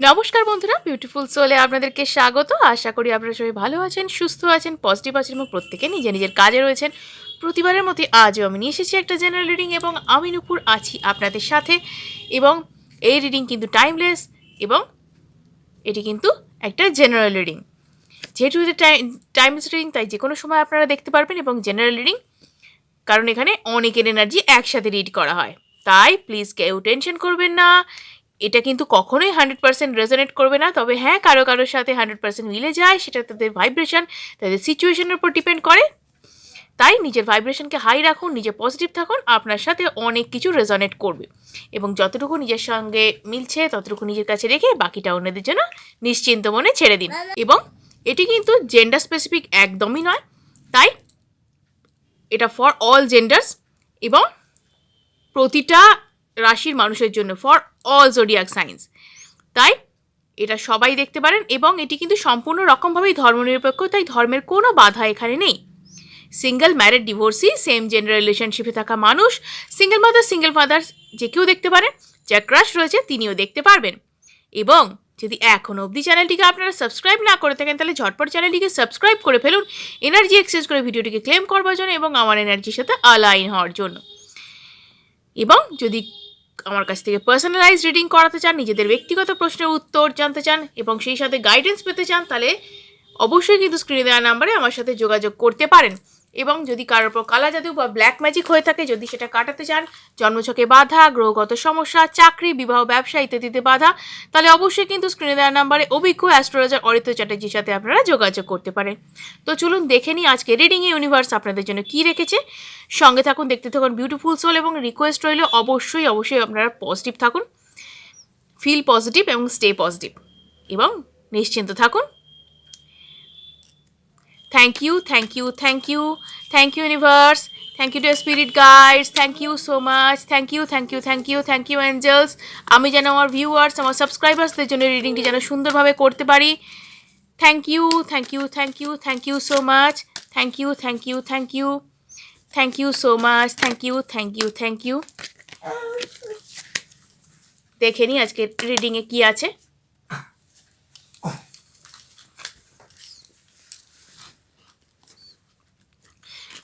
নমস্কার বন্ধুরা বিউটিফুল সোলে আপনাদেরকে স্বাগত। আশা করি আপনারা সবাই ভালো আছেন, সুস্থ আছেন পজিটিভ আছেন এবং প্রত্যেকে নিজে নিজের কাজে রয়েছেন। প্রতিবারের মতো আজও আমি নিয়ে এসেছি একটা জেনারেল রিডিং এবং আমি নুপুর আছি আপনাদের সাথে এবং এই রিডিং কিন্তু টাইমলেস এবং এটি কিন্তু একটা জেনারেল রিডিং যেহেতু এটা টাইমলেস রিডিং তাই যে কোনো সময় আপনারা দেখতে পারবেন এবং জেনারেল রিডিং কারণ এখানে অনেকের এনার্জি একসাথে রিড করা হয়। তাই প্লিজ কেউ টেনশন করবেন না এটা কিন্তু কখনোই হান্ড্রেড পার্সেন্ট রেজনেট করবে না। তবে হ্যাঁ কারও কারোর সাথে হান্ড্রেড পার্সেন্ট মিলে যায়, সেটা তাদের ভাইব্রেশন তাদের সিচুয়েশনের উপর ডিপেন্ড করে। তাই নিজের ভাইব্রেশনকে হাই রাখুন, নিজে পজিটিভ থাকুন, আপনার সাথে অনেক কিছু রেজনেট করবে। এবং যতটুকু নিজের সঙ্গে মিলছে, ততটুকু নিজের কাছে রেখে বাকিটা অন্যদের জন্য নিশ্চিন্ত মনে ছেড়ে দিন। এবং এটি কিন্তু জেন্ডার স্পেসিফিক একদমই নয়। তাই এটা ফর অল জেন্ডার্স এবং প্রতিটা রাশির মানুষের জন্য ফর অল জোডিয়াক সাইন্স তাই এটা সবাই দেখতে পারেন এবং এটি কিন্তু সম্পূর্ণ রকমভাবেই ধর্মনিরপেক্ষ, তাই ধর্মের কোনো বাধা এখানে নেই। Single married divorcee same gender রিলেশনশিপে থাকা মানুষ সিঙ্গেল মাদার সিঙ্গেল ফাদার যে কেউ দেখতে পারেন, যার ক্রাশ রয়েছে তিনিও দেখতে পারবেন। এবং যদি এখনও অবধি চ্যানেলটিকে আপনারা সাবস্ক্রাইব না করে থাকেন, তাহলে ঝটপট চ্যানেলটিকে সাবস্ক্রাইব করে ফেলুন এনার্জি এক্সচেঞ্জ করে ভিডিওটিকে ক্লেম করবার জন্য এবং আমার এনার্জির সাথে অ্যালাইন হওয়ার জন্য। এবং যদি আমার কাছ থেকে পার্সোনালাইজ রিডিং করাতে চান, নিজেদের ব্যক্তিগত প্রশ্নের উত্তর জানতে চান এবং সেই সাথে গাইডেন্স পেতে চান, তাহলে অবশ্যই কিন্তু স্ক্রিনে দেওয়া নাম্বারে আমার সাথে যোগাযোগ করতে পারেন। এবং যদি কারোর উপর কালা জাদু বা ব্ল্যাক ম্যাজিক হয়ে থাকে, যদি সেটা কাটাতে চান, জন্মছকে বাধা, গ্রহগত সমস্যা, চাকরি, বিবাহ, ব্যবসা ইত্যাদিতে বাধা, তাহলে অবশ্যই কিন্তু স্ক্রিনে দেওয়া নাম্বারে অভিজ্ঞ অ্যাস্ট্রোলজার অরিত্র চ্যাটার্জির সাথে আপনারা যোগাযোগ করতে পারেন। তো চলুন দেখে নিই আজকে রিডিং ইউনিভার্স আপনাদের জন্য কী রেখেছে। সঙ্গে থাকুন, দেখতে থাকুন বিউটিফুল সোল এবং রিকোয়েস্ট রইল, অবশ্যই অবশ্যই আপনারা পজিটিভ থাকুন। ফিল পজিটিভ এবং স্টে পজিটিভ এবং নিশ্চিন্ত থাকুন। Thank you thank you thank you thank you universe thank you two spirit guides thank you so much thank you thank you thank you thank you angels আমি যেন আমার viewers আমার সাবস্ক্রাইবার্সদের জন্য রিডিংটি যেন সুন্দরভাবে করতে পারি thank you thank you thank you thank you so much thank you thank you thank you thank you so much thank you thank you thank you দেখে নিই আজকে রিডিংয়ে কী আছে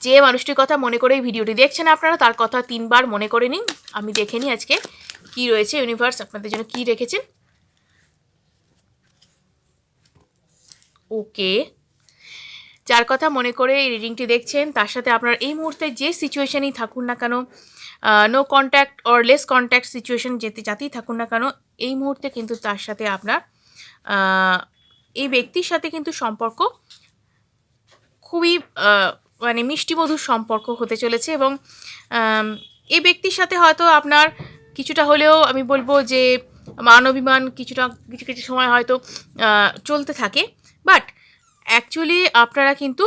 যে মানুষটির কথা মনে করে এই ভিডিওটি দেখছেন আপনারা, তার কথা তিনবার মনে করে নিন। আমি দেখে নিই আজকে কি রয়েছে ইউনিভার্স আপনাদের জন্য কি রেখেছেন। ওকে। যার কথা মনে করে এই রিডিংটি দেখছেন, তার সাথে আপনার এই মুহূর্তে যে সিচুয়েশনেই থাকুন না কেন no contact or less contact situation যেতে যাতেই থাকুন না কেন, এই মুহূর্তে কিন্তু তার সাথে আপনার এই ব্যক্তির সাথে কিন্তু সম্পর্ক খুবই মানে মিষ্টি মধুর সম্পর্ক হতে চলেছে এবং এই ব্যক্তির সাথে হয়তো আপনার কিছুটা হলেও আমি বলব যে মান অভিমান কিছুটা, কিছু কিছু সময় হয়তো চলতে থাকে। বাট অ্যাকচুয়ালি আপনারা কিন্তু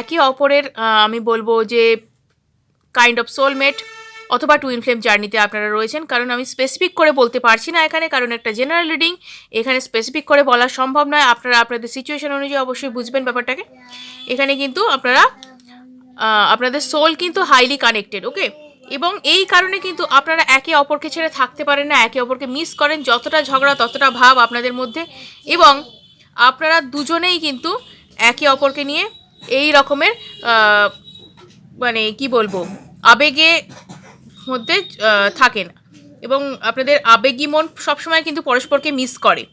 একে অপরের আমি বলব যে কাইন্ড অফ সোলমেট অথবা টু ইনফ্লেম জার্নিতে আপনারা রয়েছেন। কারণ আমি স্পেসিফিক করে বলতে পারছি না এখানে, কারণ একটা জেনারেল রিডিং। এখানে স্পেসিফিক করে বলা সম্ভব নয়। আপনারা আপনাদের সিচুয়েশন অনুযায়ী অবশ্যই বুঝবেন ব্যাপারটাকে। এখানে কিন্তু আপনারা আপনাদের সোল কিন্তু হাইলি কানেক্টেড ওকে এবং এই কারণে কিন্তু আপনারা একে অপরকে ছেড়ে থাকতে পারেন না, একে অপরকে মিস করেন, যতটা ঝগড়া ততটা ভাব আপনাদের মধ্যে। এবং আপনারা দুজনেই কিন্তু একে অপরকে নিয়ে এই রকমের মানে কি বলব, আবেগে মধ্যে থাকেন। এবং আপনাদের আবেগী মন সবসময় কিন্তু পরস্পরকে মিস করে।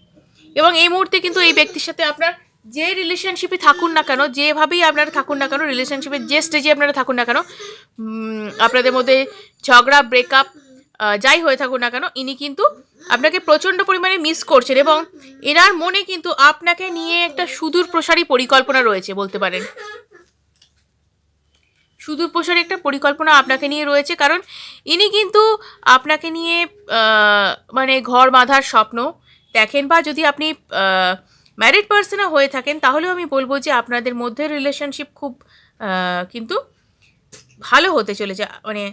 এবং এই মুহূর্তে কিন্তু এই ব্যক্তির সাথে আপনার যে রিলেশনশিপে থাকুন না কেন, যেভাবেই আপনারা থাকুন না কেন রিলেশনশিপের যে স্টেজে আপনারা থাকুন না কেন আপনাদের মধ্যে ঝগড়া ব্রেকআপ যাই হয়ে থাকুন না কেন, ইনি কিন্তু আপনাকে প্রচণ্ড পরিমাণে মিস করছেন এবং এনার মনে কিন্তু আপনাকে নিয়ে একটা সুদূর প্রসারী পরিকল্পনা রয়েছে বলতে পারেন। সুদূর প্রসারী একটা পরিকল্পনা আপনাকে নিয়ে রয়েছে, কারণ ইনি কিন্তু আপনাকে নিয়ে মানে ঘর বাঁধার স্বপ্ন দেখেন বা যদি আপনি ম্যারিড পার্সনও হয়ে থাকেন, তাহলেও আমি বলব যে আপনাদের মধ্যে রিলেশনশিপ খুব কিন্তু ভালো হতে চলেছে। মানে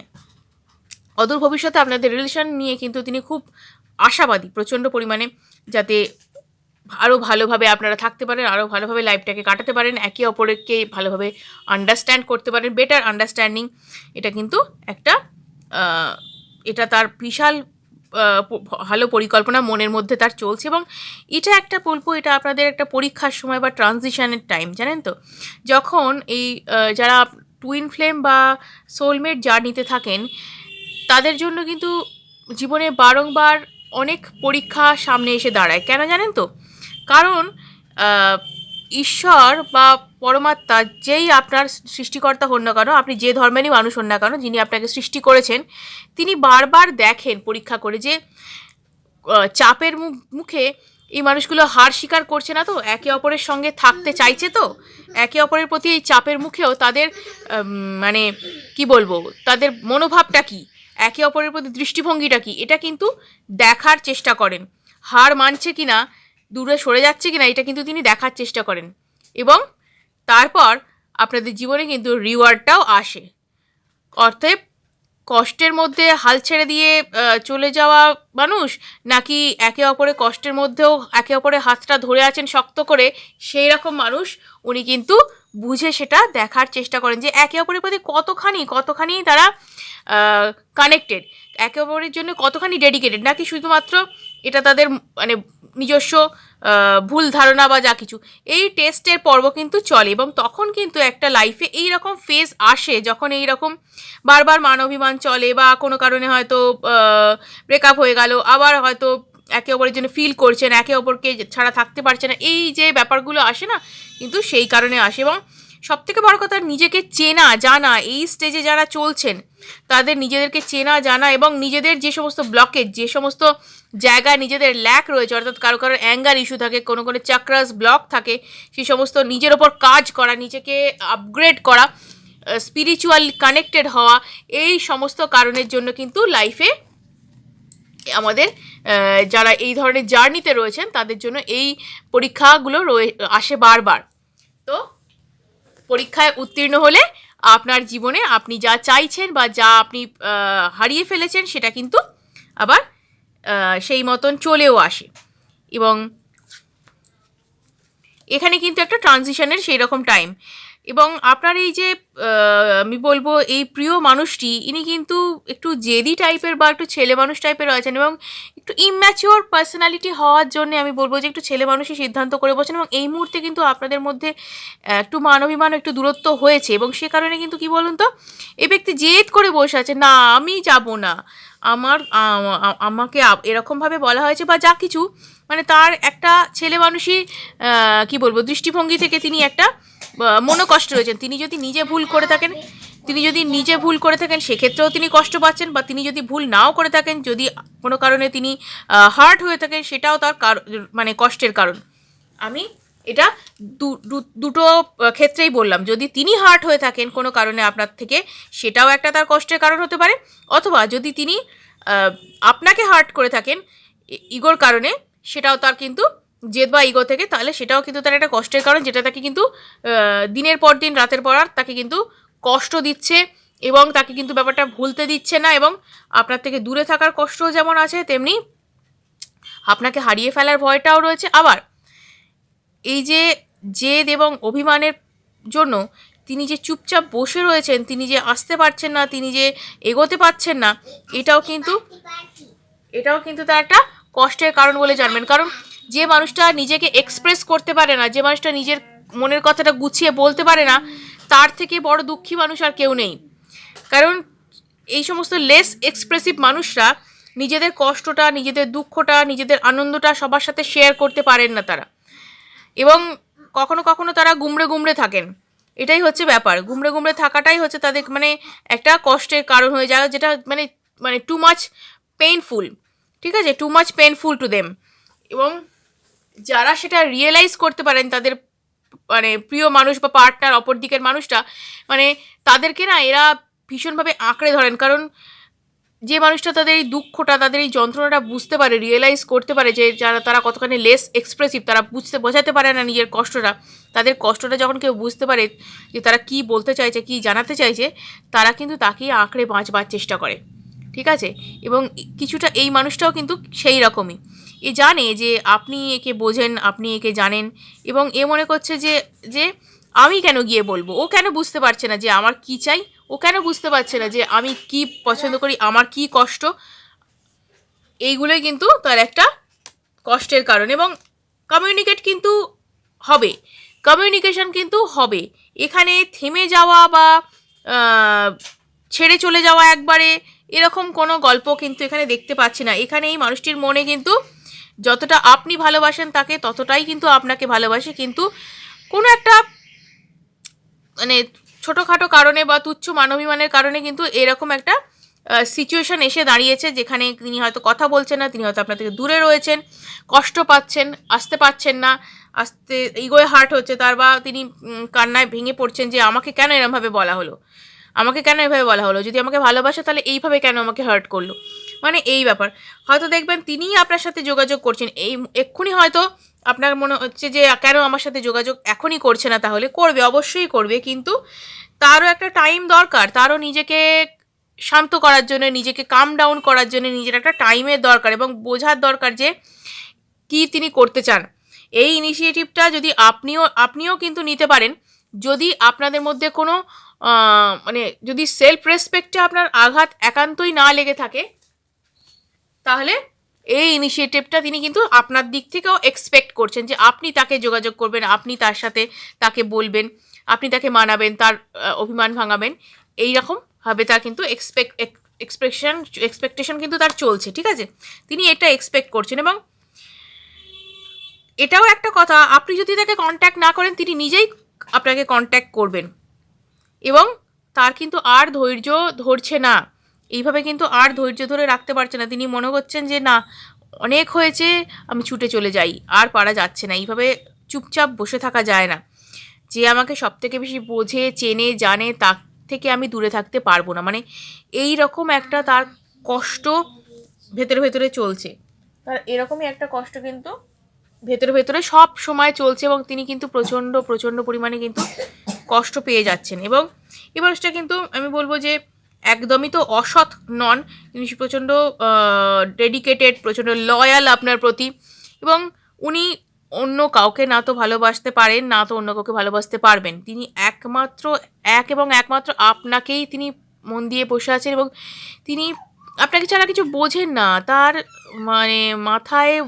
অদূর ভবিষ্যতে আপনাদের রিলেশন নিয়ে কিন্তু তিনি খুব আশাবাদী প্রচণ্ড পরিমাণে, যাতে আরও ভালোভাবে আপনারা থাকতে পারেন আরও ভালোভাবে লাইফটাকে কাটাতে পারেন, একে অপরকে ভালোভাবে আন্ডারস্ট্যান্ড করতে পারেন বেটার আন্ডারস্ট্যান্ডিং এটা কিন্তু একটা এটা তার বিশাল ভালো পরিকল্পনা মনের মধ্যে তার চলছে এবং এটা একটা বলব, এটা আপনাদের একটা পরীক্ষার সময় বা ট্রানজিশনের টাইম জানেন তো? যখন এই যারা টুইন ফ্লেম বা সোলমেট জার্নিতে থাকেন, তাদের জন্য কিন্তু জীবনে বারংবার অনেক পরীক্ষা সামনে এসে দাঁড়ায়। কেন জানেন তো? কারণ ঈশ্বর বা পরমাত্মা যেই আপনার সৃষ্টিকর্তা হন না কেন, আপনি যে ধর্মেরই মানুষ হন না কেন, যিনি আপনাকে সৃষ্টি করেছেন, তিনি বারবার দেখেন পরীক্ষা করে যে চাপের মুখ- এই মানুষগুলো হার স্বীকার করছে না তো? একে অপরের সঙ্গে থাকতে চাইছে তো? একে অপরের প্রতি এই চাপের মুখেও তাদের মানে কি বলব, তাদের মনোভাবটা কি? একে অপরের প্রতি দৃষ্টিভঙ্গিটা কি? এটা কিন্তু দেখার চেষ্টা করেন। হার মানছে কিনা? দূরে সরে যাচ্ছে কিনা এটা কিন্তু তিনি দেখার চেষ্টা করেন। এবং তারপর আপনাদের জীবনে কিন্তু রিওয়ার্ডটাও আসে। অর্থাৎ কষ্টের মধ্যে হাল ছেড়ে দিয়ে চলে যাওয়া মানুষ নাকি একে অপরের কষ্টের মধ্যেও একে অপরের হাতটা ধরে আছেন শক্ত করে, সেই রকম মানুষ উনি কিন্তু বুঝে সেটা দেখার চেষ্টা করেন যে একে অপরের প্রতি কতখানি কতখানি তারা কানেক্টেড একে অপরের জন্য কতখানি ডেডিকেটেড নাকি শুধুমাত্র এটা তাদের মানে নিজস্ব ভুল ধারণা বা যা কিছু। এই টেস্টের পর্ব কিন্তু চলে এবং তখন কিন্তু একটা লাইফে এই রকম ফেজ আসে যখন এই রকম বারবার মান অভিমান চলে বা কোনো কারণে হয়তো ব্রেকআপ হয়ে গেল, আবার হয়তো একে অপরের জন্য ফিল করছেন, একে অপরকে ছাড়া থাকতে পারছে না। এই যে ব্যাপারগুলো আসে না, কিন্তু সেই কারণে আসে এবং সব থেকে বড় কথা নিজেকে চেনা, জানা, এই স্টেজে যারা চলছেন, তাদের নিজেদেরকে চেনা, জানা এবং নিজেদের যে সমস্ত ব্লকেজ যে সমস্ত জায়গায় নিজেদের ল্যাক রয়েছে, অর্থাৎ কারও কারও অ্যাঙ্গার ইস্যু থাকে, কোনো কোনো চাক্রাস ব্লক থাকে, সেই সমস্ত নিজের ওপর কাজ করা, নিজেকে আপগ্রেড করা স্পিরিচুয়াল কানেক্টেড হওয়া, এই সমস্ত কারণের জন্য কিন্তু লাইফে আমাদের যারা এই ধরনের জার্নিতে রয়েছেন, তাদের জন্য এই পরীক্ষাগুলো রয়ে, আসে বারবার। তো পরীক্ষায় উত্তীর্ণ হলে আপনার জীবনে আপনি যা চাইছেন বা যা আপনি হারিয়ে ফেলেছেন, সেটা কিন্তু আবার সেই মতন চলেও আসে। এবং এখানে কিন্তু একটা ট্রানজিশনের সেই রকম টাইম এবং আপনার এই যে আমি বলব এই প্রিয় মানুষটি, ইনি কিন্তু একটু জেদি টাইপের বা একটু ছেলে মানুষ টাইপের রয়েছেন এবং একটু ইম্যাচিওর পার্সোনালিটি হওয়ার জন্য আমি বলব যে, একটু ছেলে মানুষই সিদ্ধান্ত করে বসেন এবং এই মুহূর্তে কিন্তু আপনাদের মধ্যে একটু মানবিমান একটু দূরত্ব হয়েছে এবং সে কারণে কিন্তু কি বলুন তো এই ব্যক্তি জেদ করে বসে আছে, না, আমি যাব না। আমার আমাকে এরকমভাবে বলা হয়েছে বা যা কিছু মানে তার একটা ছেলে মানুষই কি বলব, দৃষ্টিভঙ্গি থেকে তিনি একটা আহ, মনোকষ্ট রয়েছেন। তিনি যদি নিজে ভুল করে থাকেন তিনি যদি নিজে ভুল করে থাকেন সেক্ষেত্রেও তিনি কষ্ট পাচ্ছেন বা তিনি যদি ভুল নাও করে থাকেন যদি কোনো কারণে তিনি হার্ট হয়ে থাকেন সেটাও তার মানে কষ্টের কারণ। আমি এটা দুটো ক্ষেত্রেই বললাম। যদি তিনি হার্ট হয়ে থাকেন কোনো কারণে আপনার থেকে সেটাও একটা তার কষ্টের কারণ হতে পারে। অথবা যদি তিনি আপনাকে হার্ট করে থাকেন ইগোর কারণে সেটাও তার কিন্তু জেদ বা ইগো থেকে, তাহলে সেটাও কিন্তু তার একটা কষ্টের কারণ, যেটা তাকে কিন্তু দিনের পর দিন, রাতের পর আর তাকে কিন্তু কষ্ট দিচ্ছে এবং তাকে কিন্তু ব্যাপারটা ভুলতে দিচ্ছে না এবং আপনার থেকে দূরে থাকার কষ্টও যেমন আছে, তেমনি আপনাকে হারিয়ে ফেলার ভয়টাও রয়েছে। আবার এই যে জেদ এবং অভিমানের জন্য তিনি যে চুপচাপ বসে রয়েছেন, তিনি যে আসতে পারছেন না, তিনি যে এগোতে পারছেন না, এটাও কিন্তু এটাও কিন্তু তার একটা কষ্টের কারণ বলে জানবেন। কারণ যে মানুষটা নিজেকে এক্সপ্রেস করতে পারে না, যে মানুষটা নিজের মনের কথাটা গুছিয়ে বলতে পারে না, তার থেকে বড় দুঃখী মানুষ আর কেউ নেই। কারণ এই সমস্ত লেস এক্সপ্রেসিভ মানুষরা নিজেদের কষ্টটা, নিজেদের দুঃখটা, নিজেদের আনন্দটা সবার সাথে শেয়ার করতে পারেন না তারা। এবং কখনো কখনো তারা গুমড়ে গুমড়ে থাকেন। এটাই হচ্ছে ব্যাপার। গুমড়ে গুমড়ে থাকাটাই হচ্ছে তাদের মানে একটা কষ্টের কারণ হয়ে যায়, যেটা মানে মানে টু মাচ পেইনফুল ঠিক আছে? Too much painful to them এবং যারা সেটা রিয়েলাইজ করতে পারেন, তাদের মানে প্রিয় মানুষ বা পার্টনার অপর দিকের মানুষটা মানে তাদেরকে না এরা ভীষণভাবে আঁকড়ে ধরেন। কারণ যে মানুষটা তাদের এই দুঃখটা, তাদের এই যন্ত্রণাটা বুঝতে পারে রিয়েলাইজ করতে পারে যে যারা, তারা কতখানি লেস এক্সপ্রেসিভ তারা বুঝতে বোঝাতে পারে না নিজের কষ্টটা। তাদের কষ্টটা যখন কেউ বুঝতে পারে যে তারা কি বলতে চাইছে, কি জানাতে চাইছে, তারা কিন্তু তাকেই আঁকড়ে বাঁচবার চেষ্টা করে। ঠিক আছে? এবং কিছুটা এই মানুষটাও কিন্তু সেই রকমই। এ জানে যে আপনি একে বোঝেন, আপনি একে জানেন এবং এ মনে করছে যে যে আমি কেন গিয়ে বলব? ও কেন বুঝতে পারছে না যে আমার কি চাই? ও কেন বুঝতে পারছে না যে আমি কি পছন্দ করি? আমার কি কষ্ট? এইগুলোই কিন্তু তার একটা কষ্টের কারণ এবং কমিউনিকেট কিন্তু হবে। কমিউনিকেশন কিন্তু হবে। এখানে থেমে যাওয়া বা ছেড়ে চলে যাওয়া একবারে এরকম কোনো গল্প কিন্তু এখানে দেখতে পাচ্ছি না। এখানে এই মানুষটির মনে কিন্তু যতটা আপনি ভালোবাসেন তাকে, ততটাই কিন্তু আপনাকে ভালোবাসে। কিন্তু কোনো একটা মানে ছোটোখাটো কারণে বা তুচ্ছ মানবিমানের কারণে কিন্তু এরকম একটা সিচুয়েশন এসে দাঁড়িয়েছে যেখানে তিনি হয়তো কথা বলছেন না, তিনি হয়তো আপনার থেকে দূরে রয়েছেন, কষ্ট পাচ্ছেন, আসতে পাচ্ছেন না, আসতে ইগোয় হার্ট হচ্ছে তার বা তিনি কান্নায় ভেঙে পড়ছেন যে আমাকে কেন এরমভাবে বলা হলো। আমাকে কেন এভাবে বলা হলো? যদি আমাকে ভালোবাসে, তাহলে এইভাবে কেন আমাকে হার্ট করল? মানে এই ব্যাপার। হয়তো দেখবেন তিনিই আপনার সাথে যোগাযোগ করছেন। এই এক্ষুনি হয়তো আপনার মনে হচ্ছে যে, কেন আমার সাথে যোগাযোগ এখনই করছে না তাহলে? করবে, অবশ্যই করবে। কিন্তু তারও একটা টাইম দরকার। তারও নিজেকে শান্ত করার জন্য, নিজেকে কাম ডাউন করার জন্য নিজের একটা টাইমের দরকার এবং বোঝার দরকার যে, কি তিনি করতে চান। এই ইনিশিয়েটিভটা যদি আপনিও আপনিও কিন্তু নিতে পারেন। যদি আপনাদের মধ্যে কোনো মানে যদি সেলফ রেসপেক্টে আপনার আঘাত একান্তই না লেগে থাকে, তাহলে এই ইনিশিয়েটিভটা তিনি কিন্তু আপনার দিক থেকেও এক্সপেক্ট করছেন যে আপনি তাকে যোগাযোগ করবেন, আপনি তার সাথে তাকে বলবেন, আপনি তাকে মানাবেন, তার অভিমান ভাঙাবেন এই রকম ভাবে তার কিন্তু এক্সপেক্ট এক্সপেকশন এক্সপেকটেশন কিন্তু তার চলছে, ঠিক আছে? তিনি এটা এক্সপেক্ট করছেন এবং এটাও একটা কথা, আপনি যদি তাকে কন্ট্যাক্ট না করেন, তিনি নিজেই আপনাকে কন্ট্যাক্ট করবেন। এবং তার কিন্তু আর ধৈর্য ধরছে না। এইভাবে কিন্তু আর ধৈর্য ধরে রাখতে পারছে না। তিনি মনে করছেন যে, না, অনেক হয়েছে, আমি ছুটে চলে যাই, আর পারা যাচ্ছে না। এইভাবে চুপচাপ বসে থাকা যায় না। যে আমাকে সব থেকে বেশি বোঝে, চেনে, জানে, তার থেকে আমি দূরে থাকতে পারব না। মানে এই রকম একটা তার কষ্ট ভেতরে ভেতরে চলছে। তার এরকমই একটা কষ্ট কিন্তু ভেতরে ভেতরে সব সময় চলছে এবং তিনি কিন্তু প্রচণ্ড প্রচণ্ড পরিমাণে কিন্তু কষ্ট পেয়ে যাচ্ছেন। এবং এই মানুষটা কিন্তু আমি বলব যে একদমই তো অসৎ নন। তিনি প্রচণ্ড ডেডিকেটেড প্রচণ্ড লয়াল আপনার প্রতি। এবং উনি অন্য কাউকে না তো ভালোবাসতে পারেন, না তো অন্য কাউকে ভালোবাসতে পারবেন। তিনি একমাত্র, এক এবং একমাত্র আপনাকেই তিনি মন দিয়ে বসে আছেন এবং তিনি আপনাকে ছাড়া কিছু বোঝেন না। তার মানে মাথায়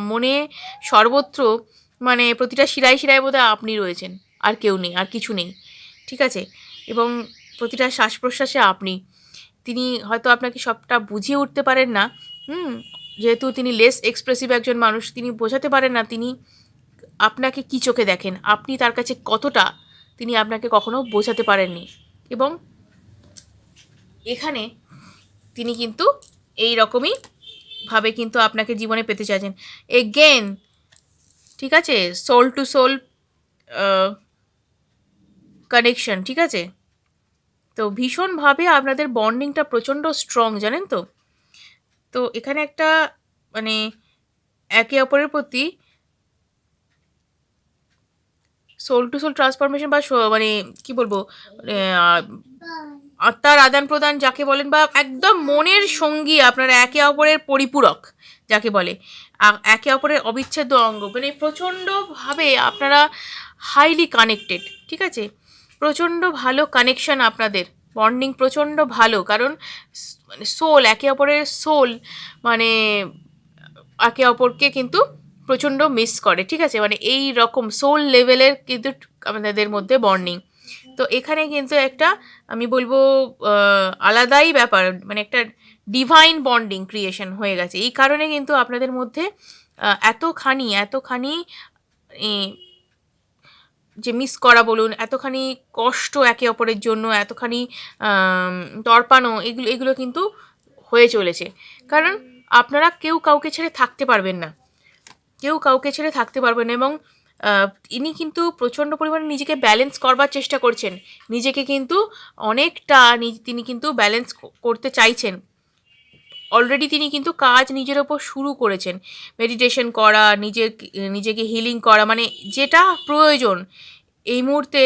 মনে সর্বত্র মানে প্রতিটা শিরায় শিরায় বোধহয় আপনি রয়েছেন। আর কেউ নেই, আর কিছু নেই। ঠিক আছে? এবং প্রতিটা শ্বাস প্রশ্বাসে আপনি। তিনি হয়তো আপনাকে সবটা বুঝিয়ে উঠতে পারেন না। হুম? যেহেতু তিনি লেস এক্সপ্রেসিভ একজন মানুষ, তিনি বোঝাতে পারেন না তিনি আপনাকে কী চোখে দেখেন। আপনি তার কাছে কতটা তিনি আপনাকে কখনো বোঝাতে পারেননি। এবং এখানে তিনি কিন্তু এই রকমই ভাবে কিন্তু আপনাকে জীবনে পেতে চাইছেন। এগেন ঠিক আছে? সোল টু সোল কানেকশন ঠিক আছে? তো ভীষণভাবে আপনাদের বন্ডিংটা প্রচণ্ড স্ট্রং জানেন তো? তো এখানে একটা মানে একে অপরের প্রতি সোল টু সোল ট্রান্সফরমেশন বা মানে কি বলব? আহ, আত্মার আদান প্রদান যাকে বলেন বা একদম মনের সঙ্গী আপনারা একে অপরের পরিপূরক যাকে বলে। একে অপরের অবিচ্ছেদ্য অঙ্গ। মানে প্রচণ্ডভাবে আপনারা হাইলি কানেক্টেড ঠিক আছে? প্রচণ্ড ভালো কানেকশন আপনাদের। বন্ডিং প্রচণ্ড ভালো। কারণ মানে সোল একে অপরের সোল মানে একে অপরকে কিন্তু প্রচণ্ড মিস করে, ঠিক আছে? মানে এই রকম সোল লেভেলের কিন্তু আমাদের মধ্যে বন্ডিং তো এখানে কিন্তু একটা আমি বলব আলাদাই ব্যাপার মানে একটা ডিভাইন বন্ডিং ক্রিয়েশন হয়ে গেছে। এই কারণে কিন্তু আপনাদের মধ্যে এতখানি এতখানি যে মিস করা বলুন এতখানি কষ্ট একে অপরের জন্য এতখানি আম, তর্পানো এগুলো এগুলো কিন্তু হয়ে চলেছে। কারণ আপনারা কেউ কাউকে ছেড়ে থাকতে পারবেন না। কেউ কাউকে ছেড়ে থাকতে পারবেন এবং ইনি কিন্তু প্রচণ্ড পরিমাণে নিজেকে ব্যালেন্স করবার চেষ্টা করছেন। নিজেকে কিন্তু অনেকটা তিনি কিন্তু ব্যালেন্স করতে চাইছেন। অলরেডি তিনি কিন্তু কাজ নিজের ওপর শুরু করেছেন। মেডিটেশন করা নিজের নিজেকে হিলিং করা মানে যেটা প্রয়োজন, এই মুহূর্তে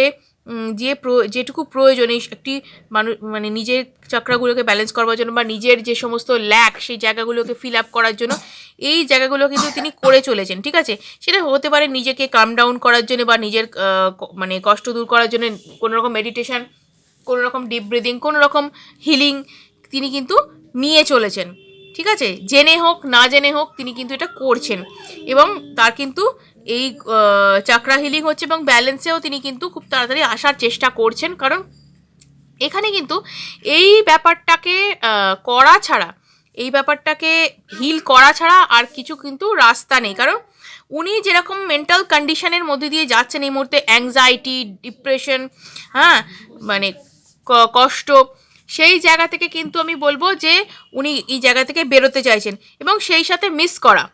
যে যেটুকু প্রয়োজন, এই একটি মানুষ মানে নিজের চক্রাগুলোকে ব্যালেন্স করবার জন্য বা নিজের যে সমস্ত ল্যাক সেই জায়গাগুলোকে ফিল আপ করার জন্য, এই জায়গাগুলো কিন্তু তিনি করে চলেছেন, ঠিক আছে? সেটা হতে পারে নিজেকে কাম ডাউন করার জন্য বা নিজের মানে কষ্ট দূর করার জন্য কোনো রকম মেডিটেশন কোনো রকম ডিপ ব্রিদিং কোনো রকম হিলিং তিনি কিন্তু নিয়ে চলেছেন। ঠিক আছে? জেনে হোক, না জেনে হোক, তিনি কিন্তু এটা করছেন। এবং তার কিন্তু এই চাকরা হিলিং হচ্ছে এবং ব্যালেন্সেও তিনি কিন্তু খুব তাড়াতাড়ি আসার চেষ্টা করছেন। কারণ এখানে কিন্তু এই ব্যাপারটাকে করা ছাড়া, এই ব্যাপারটাকে হিল করা ছাড়া আর কিছু কিন্তু রাস্তা নেই। কারণ উনি যেরকম মেন্টাল কন্ডিশনের মধ্যে দিয়ে যাচ্ছেন এই মুহূর্তে অ্যাংজাইটি ডিপ্রেশন হ্যাঁ? মানে কষ্ট সেই জায়গা থেকে কিন্তু আমি বলব যে উনি এই জায়গা থেকে বেরোতে চাইছেন এবং সেই সাথে মিস করা।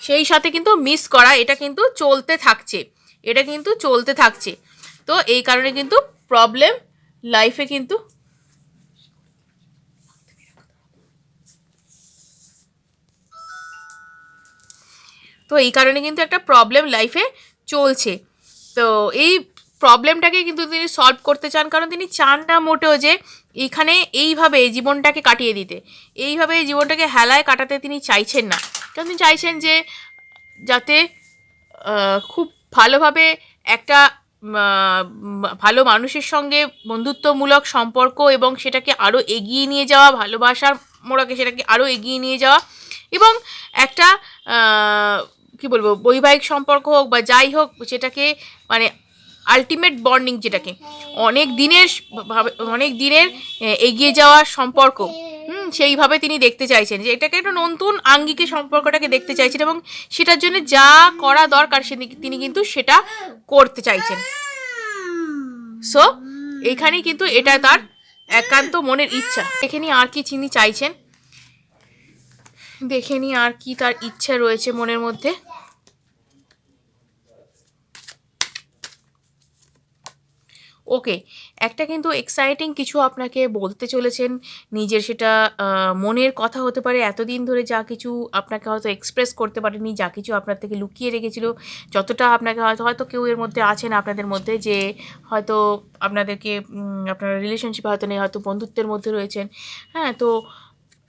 সেই সাথে কিন্তু মিস করা, এটা কিন্তু চলতে থাকছে। এটা কিন্তু চলতে থাকছে। তো এই কারণে কিন্তু প্রবলেম লাইফে কিন্তু তো এই কারণে কিন্তু একটা প্রবলেম লাইফে চলছে। তো এই প্রবলেমটাকে কিন্তু তিনি সলভ করতে চান, কারণ তিনি চান না মোটেও যে এইখানে এইভাবে জীবনটাকে কাটিয়ে দিতে। এইভাবে জীবনটাকে হেলায় কাটাতে তিনি চাইছেন না। কারণ তিনি চাইছেন যে যাতে খুব ভালোভাবে একটা ভালো মানুষের সঙ্গে বন্ধুত্বমূলক সম্পর্ক এবং সেটাকে আরও এগিয়ে নিয়ে যাওয়া, ভালোবাসার মোড়াকে সেটাকে আরও এগিয়ে নিয়ে যাওয়া এবং একটা কি বলব, বৈবাহিক সম্পর্ক হোক বা যাই হোক, সেটাকে মানে আলটিমেট বন্ডিং যেটাকে। অনেক দিনের অনেক দিনের এগিয়ে যাওয়ার সম্পর্ক। হুম, সেইভাবে তিনি দেখতে চাইছেন যে এটাকে একটা নতুন আঙ্গিকে সম্পর্কটাকে দেখতে চাইছেন এবং সেটার জন্য যা করা দরকার সে তিনি কিন্তু সেটা করতে চাইছেন। সো এইখানে কিন্তু এটা তার একান্ত মনের ইচ্ছা। দেখে নি আর কি তিনি চাইছেন। দেখে নি আর কি তার ইচ্ছা রয়েছে মনের মধ্যে। ওকে একটা কিন্তু এক্সাইটিং কিছু আপনাকে বলতে চলেছেন। নিজের সেটা মনের কথা হতে পারে, এতদিন ধরে যা কিছু আপনাকে হয়তো এক্সপ্রেস করতে পারেনি, যা কিছু আপনার থেকে লুকিয়ে রেখেছিল, যতটা আপনাকে হয়তো হয়তো কেউ এর মধ্যে আছেন আপনাদের মধ্যে যে হয়তো আপনাদেরকে আপনার রিলেশনশিপ হয়তো নেই, হয়তো বন্ধুত্বের মধ্যে রয়েছেন। হ্যাঁ তো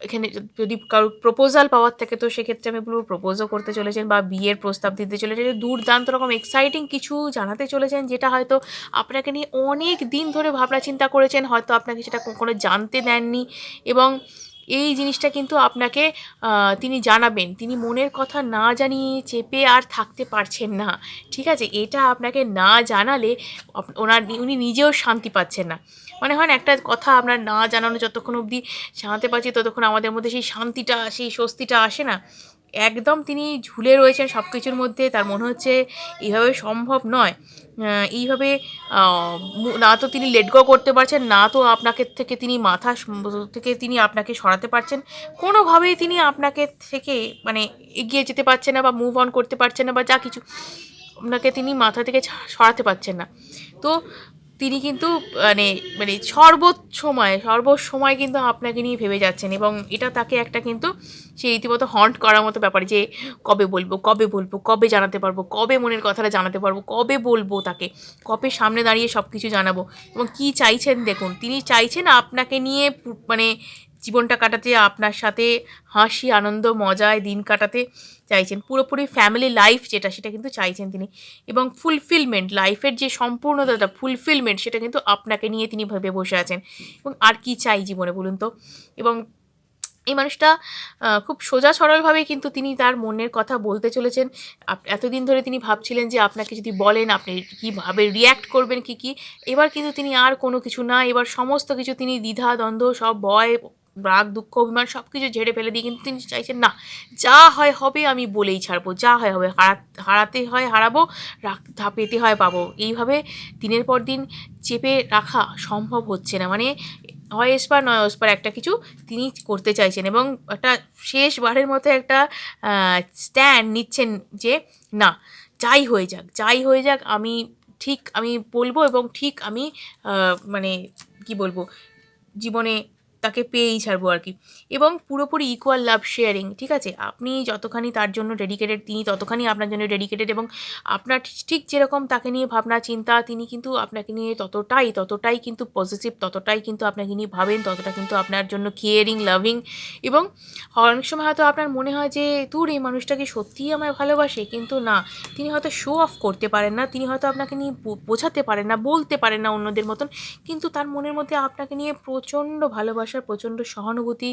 এখানে যদি কারও প্রপোজাল পাওয়ার থাকে, তো সেক্ষেত্রে আমি বলব প্রপোজও করতে চলেছেন বা বিয়ের প্রস্তাব দিতে চলেছেন। দুর্দান্ত রকম এক্সাইটিং কিছু জানাতে চলেছেন, যেটা হয়তো আপনাকে নিয়ে অনেক দিন ধরে ভাবনা চিন্তা করেছেন, হয়তো আপনাকে সেটা কখনো জানতে দেননি এবং এই জিনিসটা কিন্তু আপনাকে তিনি জানাবেন। তিনি মনের কথা না জানিয়ে চেপে আর থাকতে পারছেন না। ঠিক আছে? এটা আপনাকে না জানালে ওনার উনি নিজেও শান্তি পাচ্ছেন না। মানে হয় না, একটা কথা আপনার না জানানো যতক্ষণ অবধি জানাতে পারছি, ততক্ষণ আমাদের মধ্যে সেই শান্তিটা, সেই স্বস্তিটা আসে না। একদম তিনি ঝুলে রয়েছেন সব কিছুর মধ্যে, তার মনে হচ্ছে এইভাবে সম্ভব নয়। এইভাবে না তো তিনি লেট গো করতে পারছেন, না তো আপনাকে থেকে তিনি মাথা থেকে তিনি আপনাকে সরাতে পারছেন। কোনোভাবেই তিনি আপনাকে থেকে মানে এগিয়ে যেতে পারছেন না বা মুভ অন করতে পারছেন না বা যা কিছু আপনাকে তিনি মাথা থেকে সরাতে পারছেন না। তো তিনি কিন্তু মানে মানে সর্বসময় সর্বসময় কিন্তু আপনাকে নিয়ে ভেবে যাচ্ছেন এবং এটা তাকে একটা কিন্তু সে রীতিমতো হন্ট করার মতো ব্যাপার যে কবে বলব কবে বলব, কবে জানাতে পারব, কবে মনের কথাটা জানাতে পারব, কবে বলব তাকে, কবে সামনে দাঁড়িয়ে সব কিছু জানাব এবং কী চাইছেন দেখুন, তিনি চাইছেন আপনাকে নিয়ে মানে জীবনটা কাটাতে, আপনার সাথে হাসি, আনন্দ, মজায় দিন কাটাতে চাইছেন। পুরোপুরি ফ্যামিলি লাইফ যেটা, সেটা কিন্তু চাইছেন তিনি। এবং ফুলফিলমেন্ট লাইফের যে সম্পূর্ণতাটা ফুলফিলমেন্ট সেটা কিন্তু আপনাকে নিয়ে তিনি ভেবে বসে আছেন। এবং আর কি চাই জীবনে, বলুন তো? এবং এই মানুষটা খুব সোজা সরলভাবে কিন্তু তিনি তার মনের কথা বলতে চলেছেন। এতদিন ধরে তিনি ভাবছিলেন যে, আপনাকে যদি বলেন, আপনি কীভাবে রিয়্যাক্ট করবেন, কি কি? এবার কিন্তু তিনি আর কোনো কিছু না, এবার সমস্ত কিছু তিনি দ্বিধা, দ্বন্দ্ব, সব ভয় রাগ, দুঃখ, অভিমান সব কিছু ঝেড়ে ফেলে দিয়ে কিন্তু তিনি চাইছেন, না, যা হয় হবে আমি বলেই ছাড়বো, যা হয় হবে হারা হারাতে হয় হারাবো রাখ পেতে হয় পাবো। এইভাবে দিনের পর দিন চেপে রাখা সম্ভব হচ্ছে না। মানে হয় এসপার নয় ওসপার একটা কিছু তিনি করতে চাইছেন এবং একটা শেষবারের মতো একটা স্ট্যান্ড নিচ্ছেন যে, না, যাই হয়ে যাক, যাই হয়ে যাক, আমি ঠিক, আমি বলব এবং ঠিক আমি মানে কি বলব, জীবনে তাকে পেয়েই ছাড়বো আর কি। এবং পুরোপুরি ইকুয়াল লাভ শেয়ারিং ঠিক আছে? আপনি যতখানি তার জন্য ডেডিকেটেড তিনি ততখানি আপনার জন্য ডেডিকেটেড এবং আপনার ঠিক যেরকম তাকে নিয়ে ভাবনা, চিন্তা, তিনি কিন্তু আপনাকে নিয়ে ততটাই ততটাই কিন্তু পজিটিভ ততটাই কিন্তু আপনাকে নিয়ে ভাবেন, ততটা কিন্তু আপনার জন্য কেয়ারিং লাভিং এবং অনেক সময় হয়তো আপনার মনে হয় যে, দূর, এই মানুষটাকে সত্যিই আমায় ভালোবাসে। কিন্তু না, তিনি হয়তো শো অফ করতে পারেন না, তিনি হয়তো আপনাকে নিয়ে বোঝাতে পারেন না, বলতে পারেন না অন্যদের মতন। কিন্তু তার মনের মধ্যে আপনাকে নিয়ে প্রচণ্ড ভালোবাসা ভালোবাসা প্রচণ্ড সহানুভূতি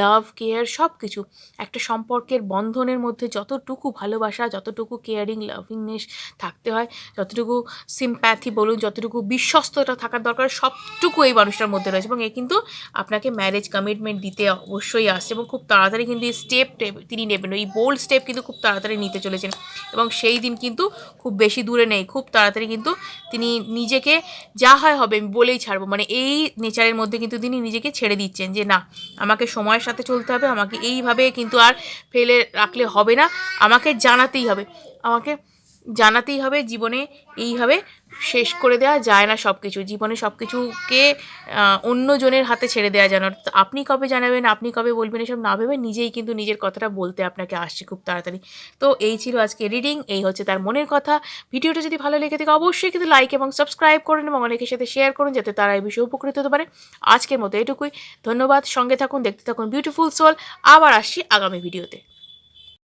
লাভ কেয়ার সব কিছু একটা সম্পর্কের বন্ধনের মধ্যে যতটুকু ভালোবাসা, যতটুকু কেয়ারিং লাভিংনেস থাকতে হয়, যতটুকু সিম্প্যাথি বলুন, যতটুকু বিশ্বস্ততা থাকার দরকার, সবটুকু এই মানুষটার মধ্যে রয়েছে এবং এ কিন্তু আপনাকে ম্যারেজ কমিটমেন্ট দিতে অবশ্যই আসছে এবং খুব তাড়াতাড়ি কিন্তু এই স্টেপ তিনি নেবেন। এই বোল্ড স্টেপ কিন্তু খুব তাড়াতাড়ি নিতে চলেছেন এবং সেই দিন কিন্তু খুব বেশি দূরে নেই, খুব তাড়াতাড়ি কিন্তু তিনি নিজেকে যা হয় হবে আমি বলেই ছাড়বো। মানে এই নেচারের মধ্যে কিন্তু তিনি নিজেকে ছেড়ে দিচ্ছেন যে না, আমাকে সময়ের সাথে চলতে হবে, আমাকে এইভাবে কিন্তু আর ফেলে রাখলে হবে না, আমাকে জানাতেই হবে। আমাকে জানাতেই হবে, জীবনে এইভাবে শেষ করে দেওয়া যায় না সব কিছু জীবনে সব কিছুকে অন্যজনের হাতে ছেড়ে দেওয়া যায় না। অর্থাৎ আপনি কবে জানাবেন, আপনি কবে বলবেন এসব না ভেবে নিজেই কিন্তু নিজের কথাটা বলতে আপনাকে আসছে খুব তাড়াতাড়ি। তো এই ছিল আজকে রিডিং, এই হচ্ছে তার মনের কথা। ভিডিওটা যদি ভালো লেগে থাকে অবশ্যই কিন্তু লাইক এবং সাবস্ক্রাইব করুন এবং অনেকের সাথে শেয়ার করুন যাতে তারা এই বিষয়ে উপকৃত হতে পারে। আজকের মতো এটুকুই। ধন্যবাদ, সঙ্গে থাকুন, দেখতে থাকুন বিউটিফুল সোল আবার আসছি আগামী ভিডিওতে।